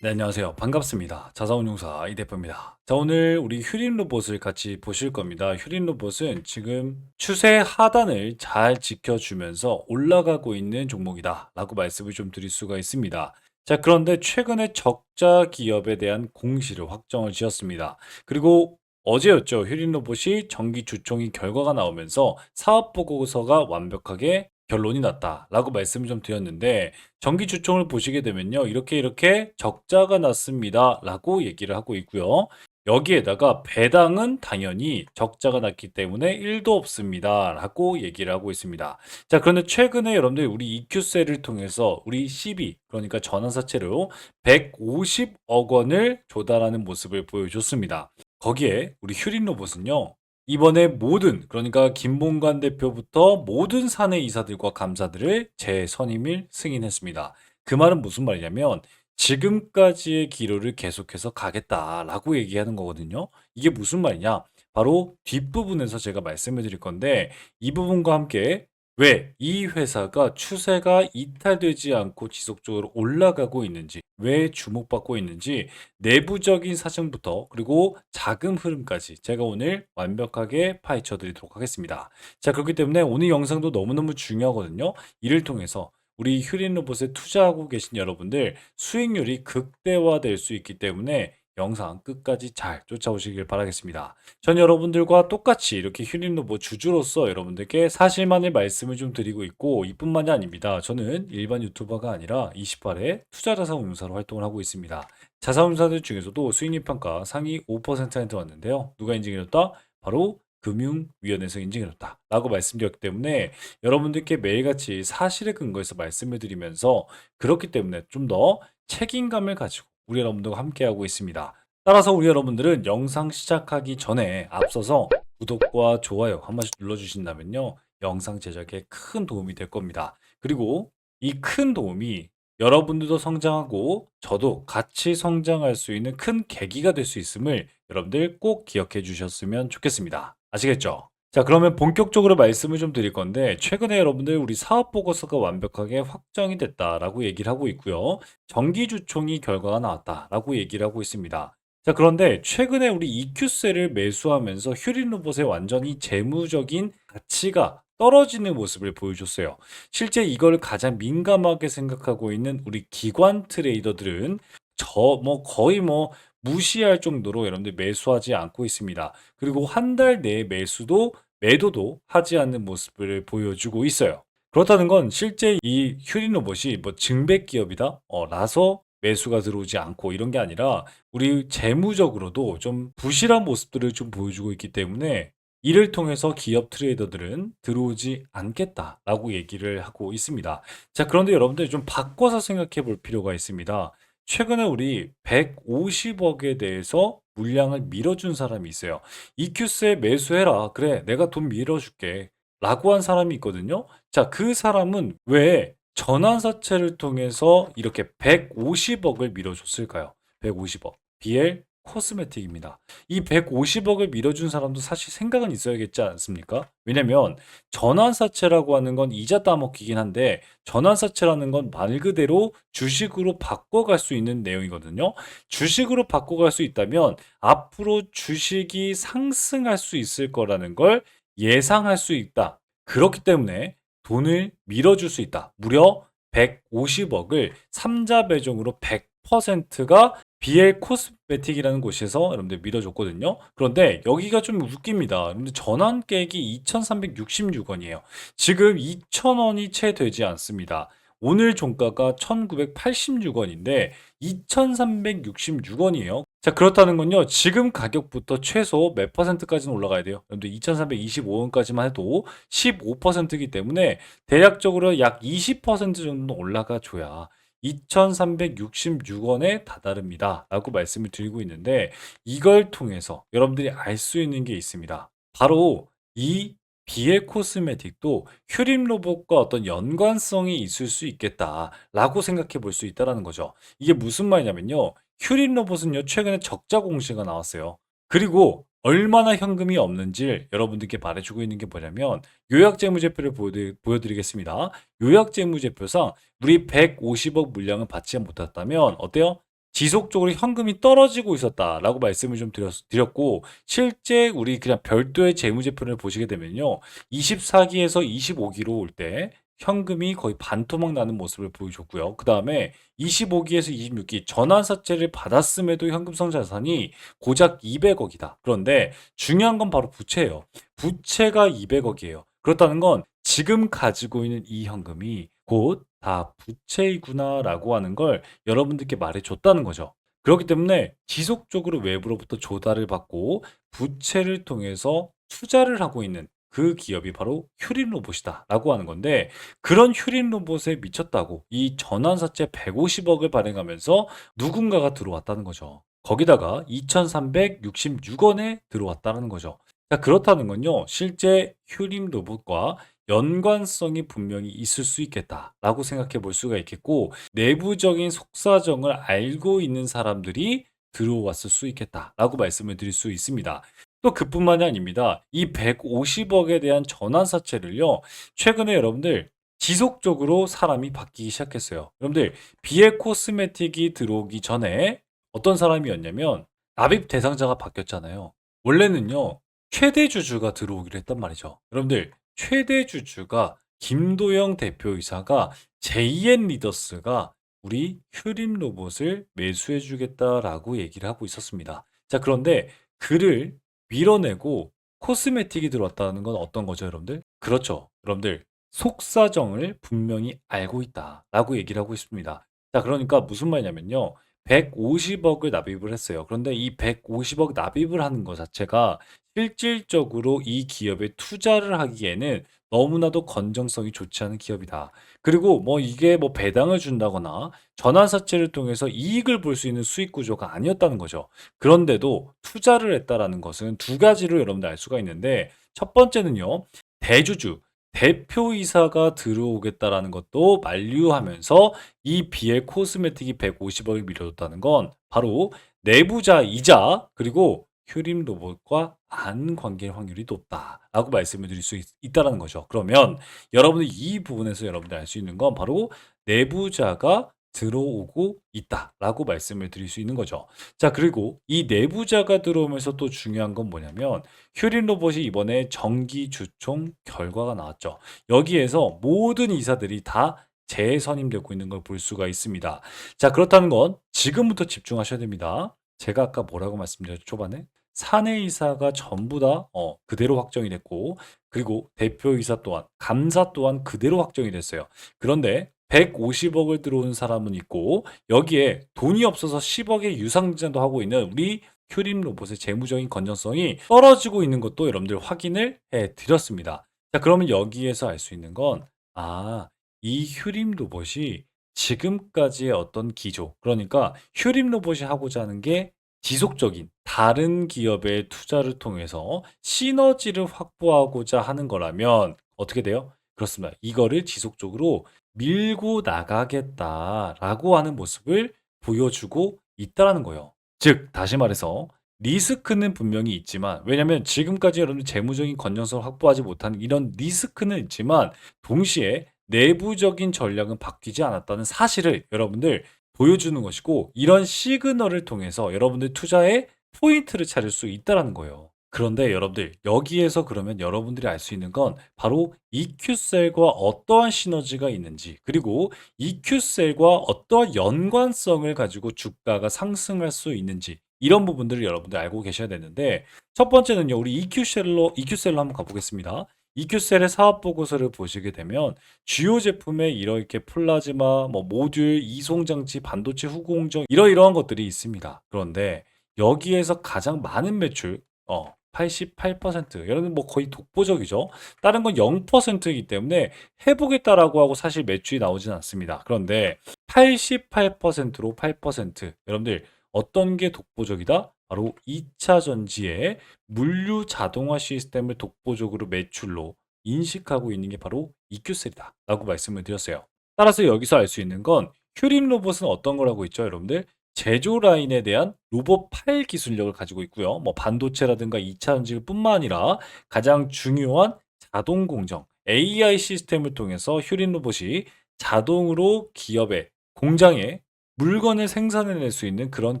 네, 안녕하세요. 반갑습니다. 자사운용사 이 대표입니다. 자, 오늘 우리 휴림 로봇을 같이 보실 겁니다. 휴림 로봇은 지금 추세 하단을 잘 지켜주면서 올라가고 있는 종목이다. 라고 말씀을 좀 드릴 수가 있습니다. 자, 그런데 최근에 적자 기업에 대한 공시를 확정을 지었습니다. 그리고 어제였죠. 휴림 로봇이 정기 주총이 결과가 나오면서 사업 보고서가 완벽하게 결론이 났다라고 말씀을 좀 드렸는데 정기 주총을 보시게 되면요. 이렇게 이렇게 적자가 났습니다라고 얘기를 하고 있고요. 여기에다가 배당은 당연히 적자가 났기 때문에 1도 없습니다 라고 얘기를 하고 있습니다. 자, 그런데 최근에 여러분들 우리 EQ셀을 통해서 우리 CB 그러니까 전환사채로 150억 원을 조달하는 모습을 보여줬습니다. 거기에 우리 휴린 로봇은요. 이번에 모든 그러니까 김봉관 대표부터 모든 사내 이사들과 감사들을 재선임을 승인했습니다. 그 말은 무슨 말이냐면 지금까지의 기로를 계속해서 가겠다라고 얘기하는 거거든요. 이게 무슨 말이냐? 바로 뒷부분에서 제가 말씀을 드릴 건데 이 부분과 함께 왜 이 회사가 추세가 이탈되지 않고 지속적으로 올라가고 있는지, 왜 주목받고 있는지 내부적인 사정부터 그리고 자금 흐름까지 제가 오늘 완벽하게 파헤쳐 드리도록 하겠습니다. 자, 그렇기 때문에 오늘 영상도 너무너무 중요하거든요. 이를 통해서 우리 휴린 로봇에 투자하고 계신 여러분들 수익률이 극대화될 수 있기 때문에 영상 끝까지 잘 쫓아오시길 바라겠습니다. 전 여러분들과 똑같이 이렇게 로봇 주주로서 여러분들께 사실만을 말씀을 좀 드리고 있고 이뿐만이 아닙니다. 저는 일반 유튜버가 아니라 28회 투자자산운용사로 활동을 하고 있습니다. 자산운용사들 중에서도 수익률 평가 상위 5%한테 왔는데요. 누가 인증해줬다? 바로 금융위원회에서 인증해줬다. 라고 말씀드렸기 때문에 여러분들께 매일같이 사실에 근거해서 말씀을 드리면서 그렇기 때문에 좀 더 책임감을 가지고 우리 여러분들과 함께하고 있습니다. 따라서 우리 여러분들은 영상 시작하기 전에 앞서서 구독과 좋아요 한 번씩 눌러주신다면요. 영상 제작에 큰 도움이 될 겁니다. 그리고 이 큰 도움이 여러분들도 성장하고 저도 같이 성장할 수 있는 큰 계기가 될 수 있음을 여러분들 꼭 기억해 주셨으면 좋겠습니다. 아시겠죠? 자, 그러면 본격적으로 말씀을 좀 드릴 건데, 최근에 여러분들 우리 사업 보고서가 완벽하게 확정이 됐다라고 얘기를 하고 있고요. 정기주총이 결과가 나왔다라고 얘기를 하고 있습니다. 자, 그런데 최근에 우리 EQ셀을 매수하면서 휴린 로봇의 완전히 재무적인 가치가 떨어지는 모습을 보여줬어요. 실제 이걸 가장 민감하게 생각하고 있는 우리 기관 트레이더들은 저 뭐 거의 뭐 무시할 정도로 여러분들 매수하지 않고 있습니다. 그리고 한 달 내에 매수도 매도도 하지 않는 모습을 보여주고 있어요. 그렇다는 건 실제 이 휴린 로봇이 뭐 증백 기업이다 어, 라서 매수가 들어오지 않고 이런 게 아니라 우리 재무적으로도 좀 부실한 모습들을 좀 보여주고 있기 때문에 이를 통해서 기업 트레이더들은 들어오지 않겠다라고 얘기를 하고 있습니다. 자, 그런데 여러분들 좀 바꿔서 생각해 볼 필요가 있습니다. 최근에 우리 150억에 대해서 물량을 밀어준 사람이 있어요. EQ스에 매수해라. 그래, 내가 돈 밀어줄게. 라고 한 사람이 있거든요. 자, 그 사람은 왜 전환사채를 통해서 이렇게 150억을 밀어줬을까요? 150억. BL 코스메틱입니다. 이 150억을 밀어준 사람도 사실 생각은 있어야겠지 않습니까? 왜냐면 전환사채라고 하는 건 이자 따먹기긴 한데 전환사채라는 건 말 그대로 주식으로 바꿔갈 수 있는 내용이거든요. 주식으로 바꿔갈 수 있다면 앞으로 주식이 상승할 수 있을 거라는 걸 예상할 수 있다. 그렇기 때문에 돈을 밀어줄 수 있다. 무려 150억을 3자 배종으로 100%가 BL 코스메틱이라는 곳에서 여러분들 밀어줬거든요. 그런데 여기가 좀 웃깁니다. 여러분들 전환계획이 2,366원이에요. 지금 2,000원이 채 되지 않습니다. 오늘 종가가 1,986원인데 2,366원이에요. 자, 그렇다는 건요. 지금 가격부터 최소 몇 퍼센트까지는 올라가야 돼요. 여러분들 2,325원까지만 해도 15%이기 때문에 대략적으로 약 20% 정도 올라가 줘야 2,366원에 다다릅니다. 라고 말씀을 드리고 있는데 이걸 통해서 여러분들이 알 수 있는 게 있습니다. 바로 이 비엘 코스메틱도 휴림 로봇과 어떤 연관성이 있을 수 있겠다라고 생각해 볼 수 있다라는 거죠. 이게 무슨 말이냐면요. 휴림 로봇은요, 최근에 적자 공시가 나왔어요. 그리고 얼마나 현금이 없는지를 여러분들께 말해주고 있는 게 뭐냐면 요약재무제표를 보여드, 보여드리 겠습니다. 요약재무제표상 우리 150억 물량을 받지 못했다면 어때요? 지속적으로 현금이 떨어지고 있었다라고 말씀을 좀 드렸, 드렸고 실제 우리 그냥 별도의 재무제표를 보시게 되면요. 24기에서 25기로 올 때 현금이 거의 반토막 나는 모습을 보여줬고요. 그 다음에 25기에서 26기 전환사채를 받았음에도 현금성 자산이 고작 200억이다. 그런데 중요한 건 바로 부채예요. 부채가 200억이에요. 그렇다는 건 지금 가지고 있는 이 현금이 곧 다 부채이구나라고 하는 걸 여러분들께 말해줬다는 거죠. 그렇기 때문에 지속적으로 외부로부터 조달을 받고 부채를 통해서 투자를 하고 있는 그 기업이 바로 휴린 로봇이다라고 하는 건데 그런 휴린 로봇에 미쳤다고 이 전환사채 150억을 발행하면서 누군가가 들어왔다는 거죠. 거기다가 2,366원에 들어왔다는 거죠. 자, 그렇다는 건요, 실제 휴림 로봇과 연관성이 분명히 있을 수 있겠다라고 생각해 볼 수가 있겠고, 내부적인 속사정을 알고 있는 사람들이 들어왔을 수 있겠다라고 말씀을 드릴 수 있습니다. 또 그뿐만이 아닙니다. 이 150억에 대한 전환 사채를요, 최근에 여러분들 지속적으로 사람이 바뀌기 시작했어요. 여러분들, 비에 코스메틱이 들어오기 전에 어떤 사람이었냐면, 납입 대상자가 바뀌었잖아요. 원래는요, 최대 주주가 들어오기로 했단 말이죠. 여러분들, 최대 주주가 김도영 대표이사가 JN 리더스가 우리 휴림 로봇을 매수해 주겠다라고 얘기를 하고 있었습니다. 자, 그런데 그를 밀어내고 코스메틱이 들어왔다는 건 어떤 거죠, 여러분들? 그렇죠. 여러분들, 속사정을 분명히 알고 있다 라고 얘기를 하고 있습니다. 자, 그러니까 무슨 말이냐면요. 150억을 납입을 했어요. 그런데 이 150억 납입을 하는 것 자체가 실질적으로 이 기업에 투자를 하기에는 너무나도 건정성이 좋지 않은 기업이다. 그리고 뭐 이게 뭐 배당을 준다거나 전환사채를 통해서 이익을 볼 수 있는 수익 구조가 아니었다는 거죠. 그런데도 투자를 했다라는 것은 두 가지로 여러분들 알 수가 있는데 첫 번째는요. 대주주, 대표이사가 들어오겠다라는 것도 만류하면서 이 BL 코스메틱이 150억을 밀어줬다는 건 바로 내부자이자 그리고 휴림 로봇과 안 관계일 확률이 높다라고 말씀을 드릴 수 있, 있다라는 거죠. 그러면 여러분들 이 부분에서 여러분들 알수 있는 건 바로 내부자가 들어오고 있다라고 말씀을 드릴 수 있는 거죠. 자, 그리고 이 내부자가 들어오면서 또 중요한 건 뭐냐면 휴린 로봇이 이번에 정기 주총 결과가 나왔죠. 여기에서 모든 이사들이 다 재선임되고 있는 걸 볼 수가 있습니다. 자, 그렇다는 건 지금부터 집중하셔야 됩니다. 제가 아까 뭐라고 말씀드렸죠, 초반에? 사내이사가 전부 다 어, 그대로 확정이 됐고, 그리고 대표이사 또한, 감사 또한 그대로 확정이 됐어요. 그런데 150억을 들어온 사람은 있고, 여기에 돈이 없어서 10억의 유상증자도 하고 있는 우리 큐림 로봇의 재무적인 건전성이 떨어지고 있는 것도 여러분들 확인을 해 드렸습니다. 자, 그러면 여기에서 알 수 있는 건, 아, 이 휴림 로봇이 지금까지의 어떤 기조, 그러니까 휴림 로봇이 하고자 하는 게 지속적인 다른 기업의 투자를 통해서 시너지를 확보하고자 하는 거라면 어떻게 돼요? 그렇습니다. 이거를 지속적으로 밀고 나가겠다라고 하는 모습을 보여주고 있다라는 거예요. 즉, 다시 말해서 리스크는 분명히 있지만 왜냐하면 지금까지 여러분 재무적인 건전성을 확보하지 못한 이런 리스크는 있지만 동시에 내부적인 전략은 바뀌지 않았다는 사실을 여러분들 보여주는 것이고 이런 시그널을 통해서 여러분들 투자에 포인트를 찾을 수 있다라는 거예요. 그런데 여러분들 여기에서 그러면 여러분들이 알 수 있는 건 바로 EQ셀과 어떠한 시너지가 있는지 그리고 EQ셀과 어떠한 연관성을 가지고 주가가 상승할 수 있는지 이런 부분들을 여러분들 알고 계셔야 되는데 첫 번째는요 우리 EQ셀로 EQ셀로 한번 가보겠습니다. EQ셀의 사업 보고서를 보시게 되면 주요 제품에 이렇게 플라즈마, 뭐 모듈, 이송 장치, 반도체 후공정 이러이러한 것들이 있습니다. 그런데 여기에서 가장 많은 매출 어 88%. 여러분 뭐 거의 독보적이죠. 다른 건 0%이기 때문에 해보겠다라고 하고 사실 매출이 나오진 않습니다. 그런데 88%로 8%. 여러분들 어떤 게 독보적이다? 바로 2차 전지의 물류 자동화 시스템을 독보적으로 매출로 인식하고 있는 게 바로 EQ셀이다 라고 말씀을 드렸어요. 따라서 여기서 알 수 있는 건 휴림 로봇은 어떤 거라고 있죠 여러분들? 제조 라인에 대한 로봇 파일 기술력을 가지고 있고요. 뭐 반도체라든가 2차 전지를 뿐만 아니라 가장 중요한 자동 공정 AI 시스템을 통해서 휴린 로봇이 자동으로 기업의 공장에 물건을 생산해낼 수 있는 그런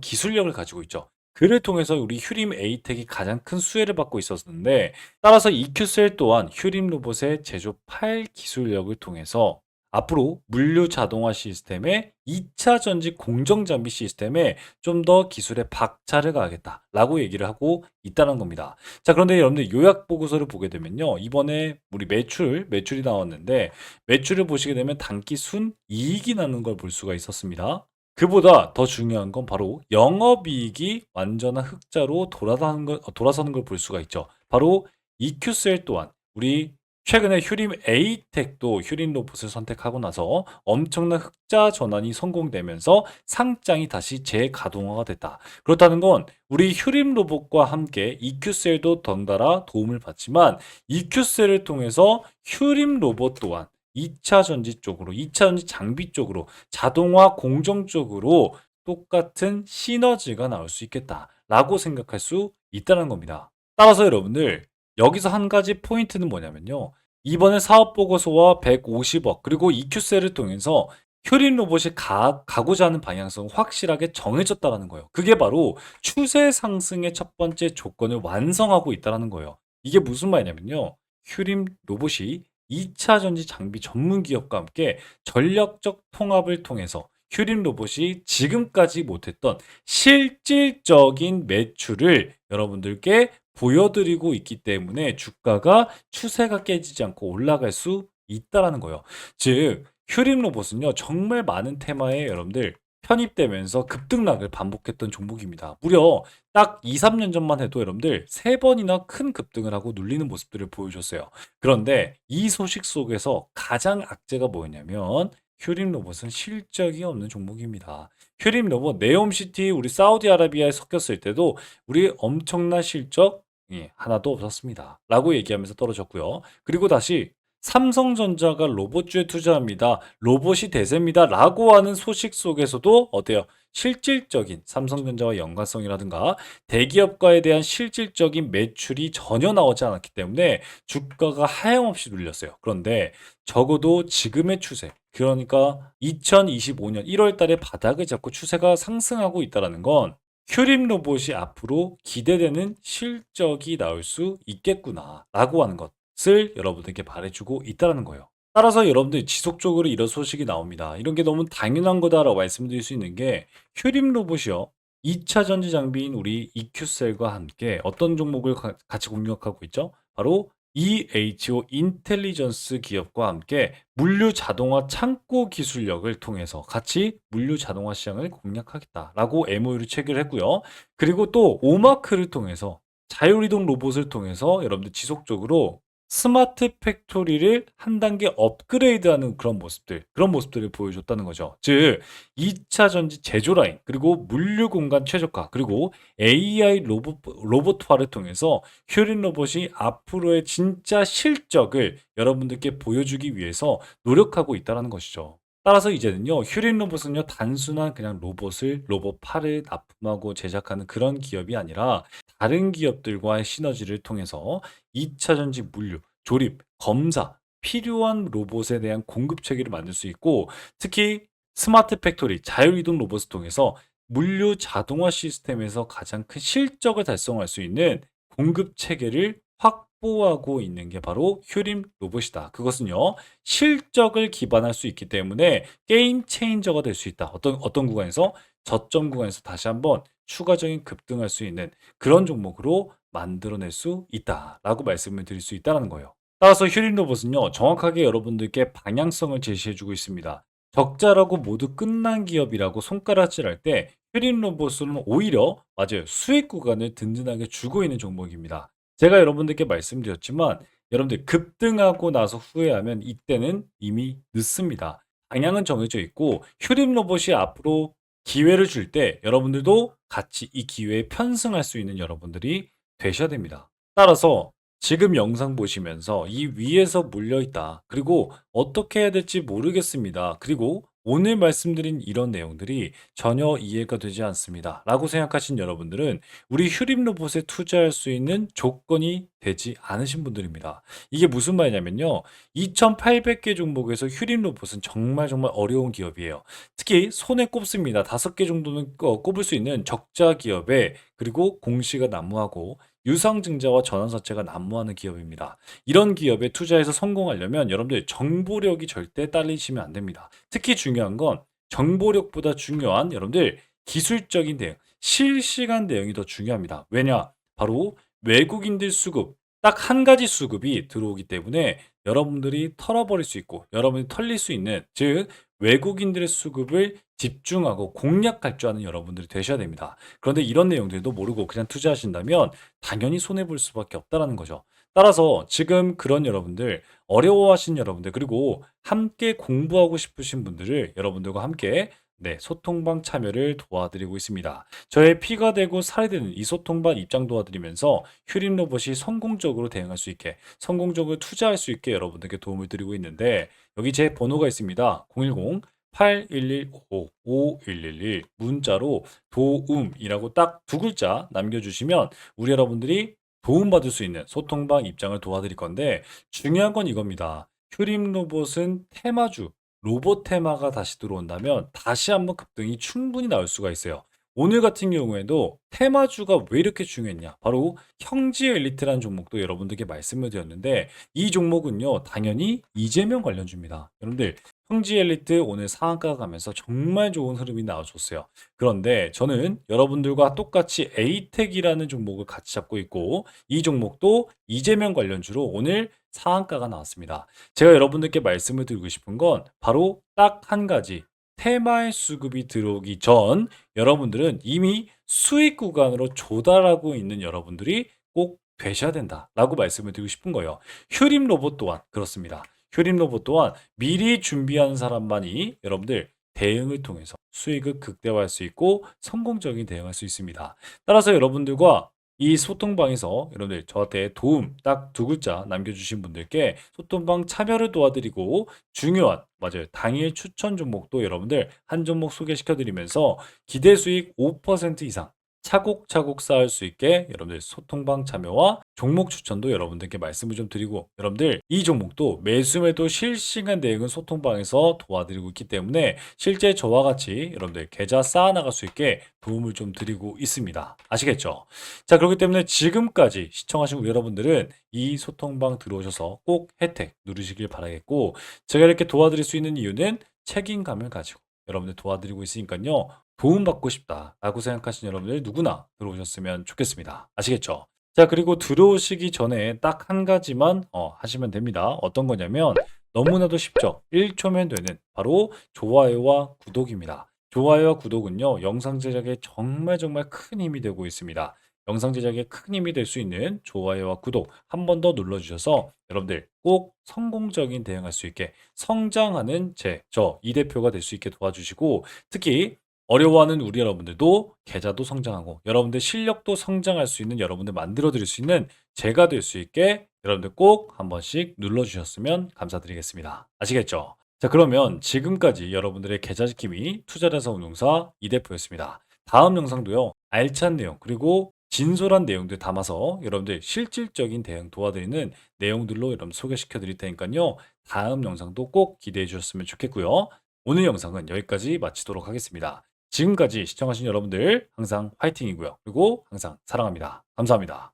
기술력을 가지고 있죠. 그를 통해서 우리 휴림 에이텍이 가장 큰 수혜를 받고 있었는데 따라서 EQ셀 또한 휴림 로봇의 제조 8 기술력을 통해서 앞으로 물류 자동화 시스템의 2차 전지 공정 장비 시스템에 좀 더 기술의 박차를 가하겠다라고 얘기를 하고 있다는 겁니다. 자, 그런데 여러분들 요약 보고서를 보게 되면요. 이번에 우리 매출, 매출이 나왔는데 매출을 보시게 되면 단기 순 이익이 나는 걸 볼 수가 있었습니다. 그보다 더 중요한 건 바로 영업이익이 완전한 흑자로 돌아서는 걸, 돌아서는 걸 볼 수가 있죠. 바로 EQ셀 또한 우리 최근에 휴림 에이텍도 휴림 로봇을 선택하고 나서 엄청난 흑자 전환이 성공되면서 상장이 다시 재가동화가 됐다. 그렇다는 건 우리 휴림 로봇과 함께 EQ셀도 덩달아 도움을 받지만 EQ셀을 통해서 휴림 로봇 또한 2차 전지 쪽으로, 2차 전지 장비 쪽으로, 자동화 공정 쪽으로 똑같은 시너지가 나올 수 있겠다라고 생각할 수 있다는 겁니다. 따라서 여러분들 여기서 한 가지 포인트는 뭐냐면요. 이번에 사업 보고서와 150억 그리고 EQ셀을 통해서 휴린 로봇이 가, 가고자 하는 방향성은 확실하게 정해졌다는 거예요. 그게 바로 추세 상승의 첫 번째 조건을 완성하고 있다는 거예요. 이게 무슨 말이냐면요. 휴림 로봇이 2차 전지 장비 전문 기업과 함께 전력적 통합을 통해서 휴림 로봇이 지금까지 못했던 실질적인 매출을 여러분들께 보여드리고 있기 때문에 주가가 추세가 깨지지 않고 올라갈 수 있다라는 거예요. 즉 휴림 로봇은요 정말 많은 테마에 여러분들 편입되면서 급등락을 반복했던 종목입니다. 무려 딱 2, 3년 전만 해도 여러분들 세 번이나 큰 급등을 하고 눌리는 모습들을 보여줬어요. 그런데 이 소식 속에서 가장 악재가 뭐였냐면 휴림 로봇은 실적이 없는 종목입니다. 휴림 로봇 네옴시티 우리 사우디아라비아에 섞였을 때도 우리 엄청난 실적 이 하나도 없었습니다. 라고 얘기하면서 떨어졌고요. 그리고 다시 삼성전자가 로봇주에 투자합니다. 로봇이 대세입니다. 라고 하는 소식 속에서도 어때요? 실질적인 삼성전자와 연관성이라든가 대기업과에 대한 실질적인 매출이 전혀 나오지 않았기 때문에 주가가 하염없이 눌렸어요. 그런데 적어도 지금의 추세, 그러니까 2025년 1월 달에 바닥을 잡고 추세가 상승하고 있다는 건 휴림 로봇이 앞으로 기대되는 실적이 나올 수 있겠구나 라고 하는 것 을 여러분들께 말해주고 있다는 거예요. 따라서 여러분들 지속적으로 이런 소식이 나옵니다. 이런 게 너무 당연한 거다라고 말씀드릴 수 있는 게 휴림 로봇이요. 2차 전지 장비인 우리 EQ셀과 함께 어떤 종목을 가- 같이 공략하고 있죠? 바로 EHO 인텔리전스 기업과 함께 물류 자동화 창고 기술력을 통해서 같이 물류 자동화 시장을 공략하겠다라고 MOU를 체결했고요. 그리고 또 오마크를 통해서 자율이동 로봇을 통해서 여러분들 지속적으로 스마트 팩토리를 한 단계 업그레이드하는 그런 모습들, 그런 모습들을 보여줬다는 거죠. 즉, 2차 전지 제조 라인, 그리고 물류 공간 최적화, 그리고 AI 로봇, 로봇화를 통해서 휴린 로봇이 앞으로의 진짜 실적을 여러분들께 보여주기 위해서 노력하고 있다는 것이죠. 따라서 이제는요, 휴린 로봇은요, 단순한 그냥 로봇을, 로봇 팔을 납품하고 제작하는 그런 기업이 아니라 다른 기업들과의 시너지를 통해서 2차 전지 물류, 조립, 검사, 필요한 로봇에 대한 공급 체계를 만들 수 있고 특히 스마트 팩토리, 자율이동 로봇을 통해서 물류 자동화 시스템에서 가장 큰 실적을 달성할 수 있는 공급 체계를 확 보하고 있는 게 바로 휴림 로봇이다. 그것은요, 실적을 기반할 수 있기 때문에 게임 체인저가 될 수 있다. 어떤, 어떤 구간에서 저점 구간에서 다시 한번 추가적인 급등할 수 있는 그런 종목으로 만들어낼 수 있다라고 말씀을 드릴 수 있다는 거예요. 따라서 휴림 로봇은요, 정확하게 여러분들께 방향성을 제시해주고 있습니다. 적자라고 모두 끝난 기업이라고 손가락질할 때 휴림 로봇은 오히려 맞아요 수익 구간을 든든하게 주고 있는 종목입니다. 제가 여러분들께 말씀드렸지만 여러분들 급등하고 나서 후회하면 이때는 이미 늦습니다. 방향은 정해져 있고 휴림 로봇이 앞으로 기회를 줄 때 여러분들도 같이 이 기회에 편승할 수 있는 여러분들이 되셔야 됩니다. 따라서 지금 영상 보시면서 이 위에서 물려 있다. 그리고 어떻게 해야 될지 모르겠습니다. 그리고 오늘 말씀드린 이런 내용들이 전혀 이해가 되지 않습니다. 라고 생각하신 여러분들은 우리 휴림 로봇에 투자할 수 있는 조건이 되지 않으신 분들입니다. 이게 무슨 말이냐면요. 2,800개 종목에서 휴림 로봇은 정말 정말 어려운 기업이에요. 특히 손에 꼽습니다. 다섯 개 정도는 어, 꼽을 수 있는 적자 기업에 그리고 공시가 난무하고 유상증자와 전환사채가 난무하는 기업입니다. 이런 기업에 투자해서 성공하려면 여러분들 정보력이 절대 딸리시면 안 됩니다. 특히 중요한 건 정보력보다 중요한 여러분들 기술적인 대응, 실시간 대응이 더 중요합니다. 왜냐? 바로 외국인들 수급, 딱 한 가지 수급이 들어오기 때문에 여러분들이 털어버릴 수 있고 여러분이 털릴 수 있는 즉 외국인들의 수급을 집중하고 공략할 줄 아는 여러분들이 되셔야 됩니다. 그런데 이런 내용들도 모르고 그냥 투자하신다면 당연히 손해 볼 수밖에 없다라는 거죠. 따라서 지금 그런 여러분들, 어려워하신 여러분들, 그리고 함께 공부하고 싶으신 분들을 여러분들과 함께 네, 소통방 참여를 도와드리고 있습니다. 저의 피가 되고 살이 되는 이 소통방 입장 도와드리면서 휴림 로봇이 성공적으로 대응할 수 있게, 성공적으로 투자할 수 있게 여러분들께 도움을 드리고 있는데 여기 제 번호가 있습니다. 010 8115-5111 문자로 도움이라고 딱 두 글자 남겨주시면 우리 여러분들이 도움받을 수 있는 소통방 입장을 도와드릴 건데 중요한 건 이겁니다. 휴림 로봇은 테마주, 로봇 테마가 다시 들어온다면 다시 한번 급등이 충분히 나올 수가 있어요. 오늘 같은 경우에도 테마주가 왜 이렇게 중요했냐? 바로 형지 엘리트라는 종목도 여러분들께 말씀을 드렸는데 이 종목은요, 당연히 이재명 관련주입니다. 여러분들, 형지 엘리트 오늘 상한가 가면서 정말 좋은 흐름이 나와줬어요. 그런데 저는 여러분들과 똑같이 에이텍이라는 종목을 같이 잡고 있고 이 종목도 이재명 관련주로 오늘 상한가가 나왔습니다. 제가 여러분들께 말씀을 드리고 싶은 건 바로 딱 한 가지 테마의 수급이 들어오기 전 여러분들은 이미 수익 구간으로 조달하고 있는 여러분들이 꼭 되셔야 된다라고 말씀을 드리고 싶은 거예요. 휴림 로봇 또한 그렇습니다. 휴림 로봇 또한 미리 준비한 사람만이 여러분들 대응을 통해서 수익을 극대화할 수 있고 성공적인 대응할 수 있습니다. 따라서 여러분들과 이 소통방에서 여러분들 저한테 도움 딱 두 글자 남겨주신 분들께 소통방 참여를 도와드리고 중요한 맞아요 당일 추천 종목도 여러분들 한 종목 소개시켜드리면서 기대 수익 5% 이상 차곡차곡 쌓을 수 있게 여러분들 소통방 참여와 종목 추천도 여러분들께 말씀을 좀 드리고 여러분들 이 종목도 매수매도 실시간 대응은 소통방에서 도와드리고 있기 때문에 실제 저와 같이 여러분들 계좌 쌓아나갈 수 있게 도움을 좀 드리고 있습니다. 아시겠죠? 자 그렇기 때문에 지금까지 시청하신 우리 여러분들은 이 소통방 들어오셔서 꼭 혜택 누르시길 바라겠고 제가 이렇게 도와드릴 수 있는 이유는 책임감을 가지고 여러분들 도와드리고 있으니까요. 도움받고 싶다라고 생각하시는 여러분들 누구나 들어오셨으면 좋겠습니다. 아시겠죠? 자, 그리고 들어오시기 전에 딱 한 가지만 어, 하시면 됩니다. 어떤 거냐면 너무나도 쉽죠. 1초면 되는 바로 좋아요와 구독입니다. 좋아요와 구독은요, 영상 제작에 정말 정말 큰 힘이 되고 있습니다. 영상 제작에 큰 힘이 될 수 있는 좋아요와 구독 한 번 더 눌러주셔서 여러분들 꼭 성공적인 대응할 수 있게 성장하는 제, 저, 이 대표가 될 수 있게 도와주시고 특히 어려워하는 우리 여러분들도 계좌도 성장하고 여러분들 실력도 성장할 수 있는 여러분들 만들어 드릴 수 있는 제가 될 수 있게 여러분들 꼭 한 번씩 눌러 주셨으면 감사드리겠습니다. 아시겠죠? 자, 그러면 지금까지 여러분들의 계좌 지킴이 투자자사 운용사 이대표였습니다. 다음 영상도요, 알찬 내용, 그리고 진솔한 내용들 담아서 여러분들 실질적인 대응 도와드리는 내용들로 여러분 소개시켜 드릴 테니까요. 다음 영상도 꼭 기대해 주셨으면 좋겠고요. 오늘 영상은 여기까지 마치도록 하겠습니다. 지금까지 시청하신 여러분들 항상 화이팅이고요. 그리고 항상 사랑합니다. 감사합니다.